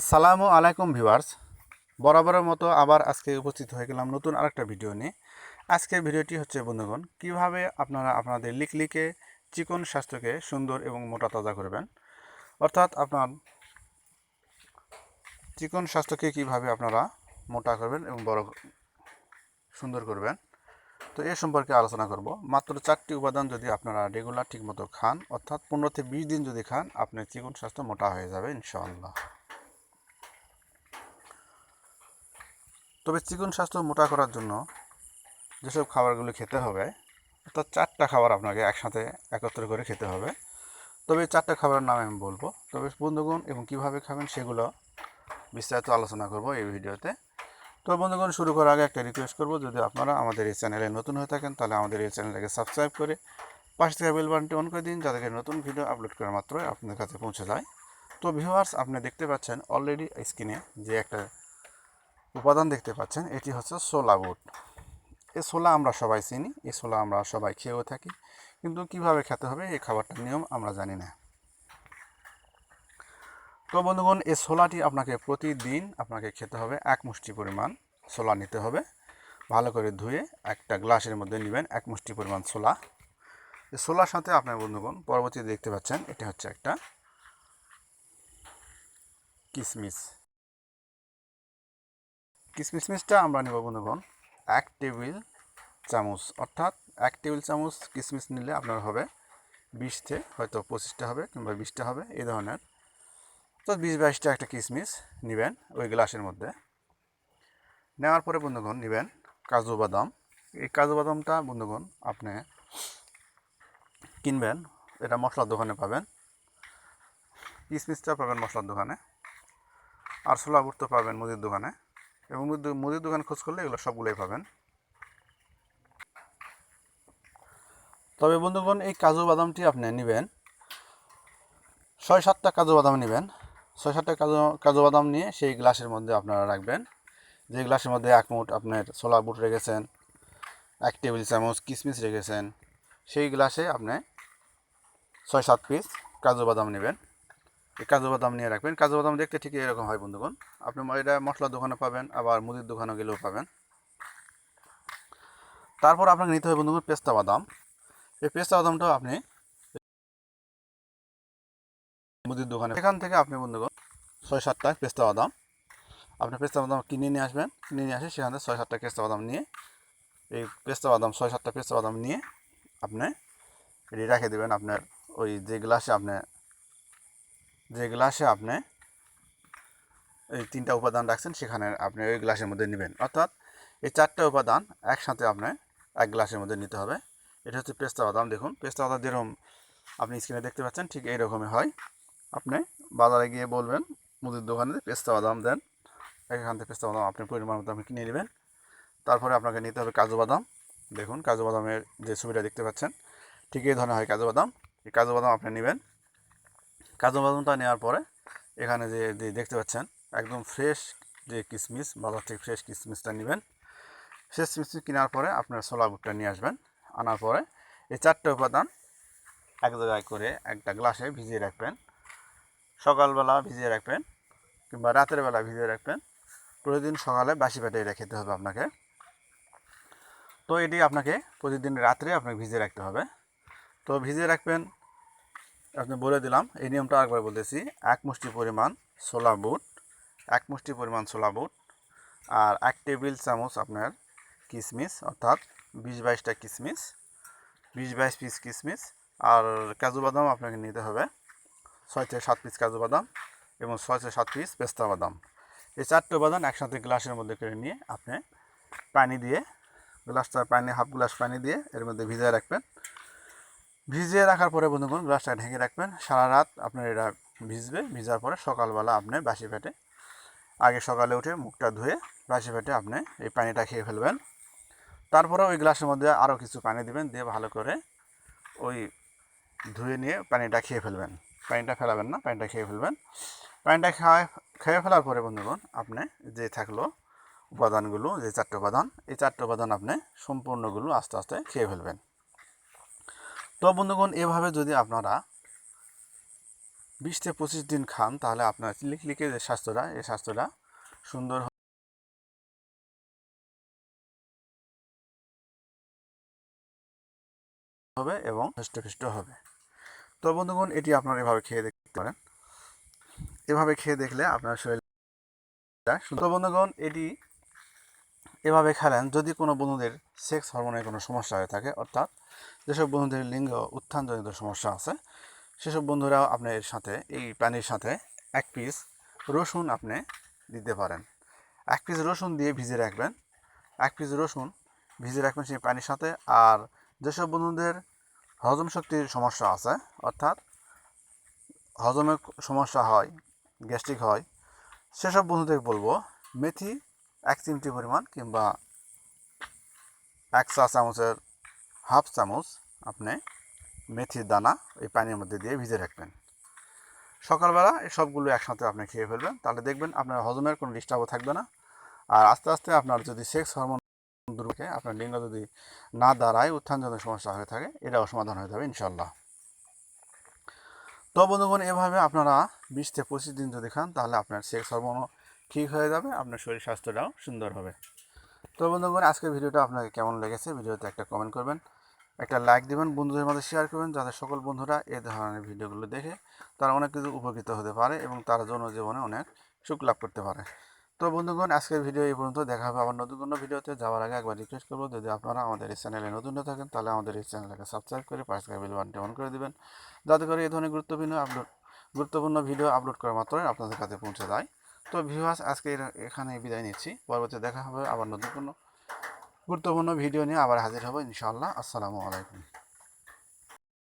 আসসালামু আলাইকুম ভিউয়ার্স। বরাবরের মতো আবার আজকে উপস্থিত হয়ে গেলাম নতুন আরেকটা ভিডিও নিয়ে। আজকের ভিডিওটি হচ্ছে, বন্ধুগণ, কীভাবে আপনারা আপনাদের লিকলিকে, চিকন স্বাস্থ্যকে সুন্দর এবং মোটা তাজা করবেন। অর্থাৎ আপনার চিকন স্বাস্থ্যকে কীভাবে আপনারা মোটা করবেন এবং বড় সুন্দর করবেন। তো এ সম্পর্কে আলোচনা করব। মাত্র চারটি উপাদান যদি আপনারা রেগুলার ঠিকমতো খান, অর্থাৎ পনেরো থেকে বিশ দিন যদি খান, আপনার চিকন স্বাস্থ্য মোটা হয়ে যাবে, ইনশাআল্লাহ। তবে চিকন স্বাস্থ্য মোটা করার জন্য যেসব খাবারগুলো খেতে হবে অর্থাৎ চারটা খাবার আপনাকে একসাথে একত্র করে খেতে হবে। তবে চারটা খাবারের নাম আমি বলব। তবে বন্ধুগণ এবং কীভাবে খাবেন সেগুলো বিস্তারিত আলোচনা করব এই ভিডিওতে। তো বন্ধুগণ, শুরু করার আগে একটা রিকোয়েস্ট করব, যদি আপনারা আমাদের এই চ্যানেলে নতুন হয়ে থাকেন, তাহলে আমাদের এই চ্যানেলটাকে সাবস্ক্রাইব করে পাশে থেকে বেল বাটনটি অন করে দিন যাদেরকে নতুন ভিডিও আপলোড করা মাত্রই আপনাদের কাছে পৌঁছে যায়। তো ভিউয়ার্স আপনি দেখতে পাচ্ছেন অলরেডি স্ক্রিনে যে একটা উপাদান দেখতে পাচ্ছেন, এটি হচ্ছে সোলা বুট। এ সোলা আমরা সবাই চিনি, এ সোলা আমরা সবাই খেয়েও থাকি, কিন্তু কীভাবে খেতে হবে এই খাবারটার নিয়ম আমরা জানি না। তো বন্ধুগণ এই ছোলাটি আপনাকে প্রতিদিন আপনাকে খেতে হবে এক মুষ্টি পরিমাণ ছোলা নিতে হবে। ভালো করে ধুয়ে একটা গ্লাসের মধ্যে নেবেন এক মুষ্টি পরিমাণ ছোলা। এই ছোলার সাথে আপনার বন্ধুগণ, পরবর্তীতে দেখতে পাচ্ছেন, এটা হচ্ছে একটা কিশমিশ কিশমিশমিশটা আমরা নেব বন্ধুগণ, এক টেবিল চামচ, অর্থাৎ এক টেবিল চামচ কিসমিস নিলে আপনার হবে বিশতে হয়তো পঁচিশটা হবে কিংবা বিশটা হবে এই ধরনের। তো বিশ বাইশটা একটা কিসমিস নেবেন ওই গ্লাসের মধ্যে। নেওয়ার পরে বন্ধুগণ নেবেন কাজু বাদাম। এই কাজু বাদামটা বন্ধুগণ আপনি কিনবেন, এটা মশলার দোকানে পাবেন। কিসমিসটা পাবেন মশলার দোকানে। আর ছোলা তো পাবেন মুদির দোকানে। এবং মুদি- মুদির দোকান খোঁজ করলে এগুলো সবগুলোই পাবেন। তবে বন্ধুগণ, এই কাজু বাদামটি আপনি নেবেন। ছয় সাতটা কাজু বাদাম নেবেন। ছয় সাতটা কাজু কাজু বাদাম নিয়ে সেই গ্লাসের মধ্যে আপনারা রাখবেন। যে গ্লাসের মধ্যে এক মুঠ আপনার ছোলা বুট রেখেছেন, এক টেবিল চামচ কিশমিশ রেখেছেন, সেই গ্লাসে আপনি ছয় সাত পিস কাজু বাদাম নেবেন। এই কাজু বাদাম নিয়ে রাখবেন। কাজু বাদাম দেখতে ঠিক এরকম হয় বন্ধুগণ। আপনি এটা মশলার দোকানে পাবেন, আবার মুদির দোকানে গেলেও পাবেন। তারপর আপনাকে নিতে হবে বন্ধুগণ পেস্তা বাদাম। এই পেস্তা বাদামটাও আপনি মুদির দোকানে এখান থেকে আপনি বন্ধুগণ ছয় সাতটা পেস্তা বাদাম, আপনি পেস্তা বাদাম কিনে নিয়ে আসবেন। কিনে নিয়ে আসে সেখান থেকে ছয় সাতটা পেস্তা বাদাম নিয়ে, এই পেস্তা বাদাম ছয় সাতটা পেস্তা বাদাম নিয়ে আপনি এটি রেখে দেবেন। আপনার ওই যে গ্লাসে আপনি যে গ্লাসে আপনি এই তিনটা উপাদান রাখছেন, সেখানে আপনি ওই গ্লাসের মধ্যে নেবেন। অর্থাৎ এই চারটা উপাদান একসাথে আপনি এক গ্লাসের মধ্যে নিতে হবে। এটা হচ্ছে পেস্তা বাদাম, দেখুন। পেস্তা বাদাম যেরকম আপনি স্ক্রিনে দেখতে পাচ্ছেন, ঠিক এইরকমই হয়। আপনি বাজারে গিয়ে বলবেন, মুদির দোকানে পেস্তা বাদাম দেন। এখান থেকে পেস্তা বাদাম আপনি পরিমাণ মতো আপনি কিনে নেবেন। তারপরে আপনাকে নিতে হবে কাজু বাদাম। দেখুন, কাজু বাদামের যে ছবিটা দেখতে পাচ্ছেন, ঠিক এই ধরনের হয় কাজু বাদাম। এই কাজু বাদাম আপনি নেবেন। কাজু বাদামটা নেওয়ার পরে এখানে যে দেখতে পাচ্ছেন, একদম ফ্রেশ যে কিশমিশ বাজার থেকে ফ্রেশ কিশমিশটা নেবেন। ফ্রেশ কিশমিশ কেনার পরে আপনার ছোলা বুটটা নিয়ে আসবেন। আনার পরে এই চারটে উপাদান এক জায়গায় করে একটা গ্লাসে ভিজিয়ে রাখবেন। সকালবেলা ভিজিয়ে রাখবেন কিংবা রাতের বেলা ভিজিয়ে রাখবেন। প্রতিদিন সকালে বাসি পেটে এটা খেতে হবে আপনাকে। তো এটি আপনাকে প্রতিদিন রাত্রে আপনাকে ভিজিয়ে রাখতে হবে। তো ভিজিয়ে রাখবেন আপনি বলে দিলাম, এই নিয়মটা আরেকবার বলতেছি। এক মুষ্টি পরিমাণ ছোলা বুট, এক মুষ্টি পরিমাণ ছোলা বুট, আর এক টেবিল চামচ আপনার কিশমিশ অর্থাৎ বিশ বাইশটা কিশমিশ বিশ বাইশ পিস কিশমিশ আর কাজু বাদাম আপনাকে নিতে হবে ছয় থেকে সাত পিস কাজু বাদাম এবং ছয় থেকে সাত পিস পেস্তা বাদাম। এই চারটে উপাদান একসাথে গ্লাসের মধ্যে করে নিয়ে আপনি পানি দিয়ে, গ্লাসটা পানি, হাফ গ্লাস পানি দিয়ে এর মধ্যে ভিজায় রাখবেন। ভিজিয়ে রাখার পরে বন্ধুগণ গ্লাসটা ঢেকে রাখবেন। সারা রাত আপনার এটা ভিজবে। ভিজার পরে সকালবেলা আপনি বাসি পেটে, আগে সকালে উঠে মুখটা ধুয়ে বাসি পেটে আপনি এই পানিটা খেয়ে ফেলবেন। তারপরে ওই গ্লাসের মধ্যে আরও কিছু পানি দিবেন, দিয়ে ভালো করে ওই ধুয়ে নিয়ে পানিটা খেয়ে ফেলবেন। পানিটা ফেলাবেন না, পানিটা খেয়ে ফেলবেন। পানিটা খাওয়া খেয়ে ফেলার পরে বন্ধুগণ আপনি যে থাকল উপাদানগুলো, যে চারটে উপাদান, এই চারটে উপাদান আপনি সম্পূর্ণগুলো আস্তে আস্তে খেয়ে ফেলবেন। তো বন্ধুগণ, এভাবে যদি আপনারা বিশ থেকে পঁচিশ দিন খান, তাহলে আপনার লিকলিকে যে স্বাস্থ্যটা এই স্বাস্থ্যটা সুন্দর হবে এবং হৃষ্টপুষ্ট হবে। তো বন্ধুগণ, এটি আপনারা এভাবে খেয়ে দেখতে পারেন। এভাবে খেয়ে দেখলে আপনার শরীরটা সুন্দর। বন্ধুগণ, এটি এভাবে খেলেন যদি কোনো বন্ধুদের সেক্স হরমোনের কোনো সমস্যা হয়ে থাকে, অর্থাৎ যেসব বন্ধুদের লিঙ্গ উত্থানজনিত সমস্যা আছে, সেসব বন্ধুরাও আপনি এর সাথে, এই পানির সাথে এক পিস রসুন আপনি দিতে পারেন। এক পিস রসুন দিয়ে ভিজে রাখবেন। এক পিস রসুন ভিজে রাখবেন সেই পানির সাথে। আর যেসব বন্ধুদের হজম শক্তির সমস্যা আছে, অর্থাৎ হজমের সমস্যা হয় গ্যাস্ট্রিক হয়, সেসব বন্ধুদের বলব, মেথি এক চিমটি পরিমাণ কিংবা এক চা চামচের হাফ চামচ আপনি মেথির দানা এই পানির মধ্যে দিয়ে ভিজে রাখবেন। সকালবেলা এই সবগুলো একসাথে আপনি খেয়ে ফেলবেন, তাহলে দেখবেন আপনার হজমের কোনো ডিস্টার্বও থাকবে না। আর আস্তে আস্তে আপনার যদি সেক্স হরমোন দুর্গে আপনার লিঙ্গ যদি না দাঁড়ায়, উত্থানজনিত সমস্যা হয়ে থাকে, এটাও সমাধান হয়ে যাবে ইনশাল্লাহ তো বন্ধুগণ, এভাবে আপনারা বিশ থেকে পঁচিশ দিন যদি খান, তাহলে আপনার সেক্স হরমোনও ঠিক হয়ে যাবে, আপনার শরীর স্বাস্থ্যটাও সুন্দর হবে। তো বন্ধুগণ, আজকের ভিডিওটা আপনাকে কেমন লেগেছে ভিডিওতে একটা কমেন্ট করবেন, একটা লাইক দিবেন, বন্ধুদের মধ্যে শেয়ার করবেন, যাতে সকল বন্ধুরা এই ধরনের ভিডিওগুলো দেখে তারা অনেক কিছু উপকৃত হতে পারে এবং তারা জনজীবনে অনেক সুখ লাভ করতে পারে। তো বন্ধুগণ, আজকের ভিডিও এই পর্যন্ত, দেখা হবে আবার নতুন কোনো ভিডিওতে। যাওয়ার আগে একবার রিকোয়েস্ট করব, যদি আপনারা আমাদের এই চ্যানেলে নতুন হয়ে থাকেন, তাহলে আমাদের এই চ্যানেলটাকে সাবস্ক্রাইব করে পাশে বেল বাটনটি অন করে দিবেন। যাতে করে এই ধরনের গুরুত্বপূর্ণ আপলোড গুরুত্বপূর্ণ ভিডিও আপলোড করা মাত্রই আপনাদের কাছে পৌঁছে যায়। তো ভিউয়ার্স আজকে এখানে বিদায় নিচ্ছি। পরবর্তী দেখা হবে আবার নতুন কোনো গুরুত্বপূর্ণ ভিডিও নিয়ে আবার হাজির হব ইনশাআল্লাহ। আসসালামু আলাইকুম।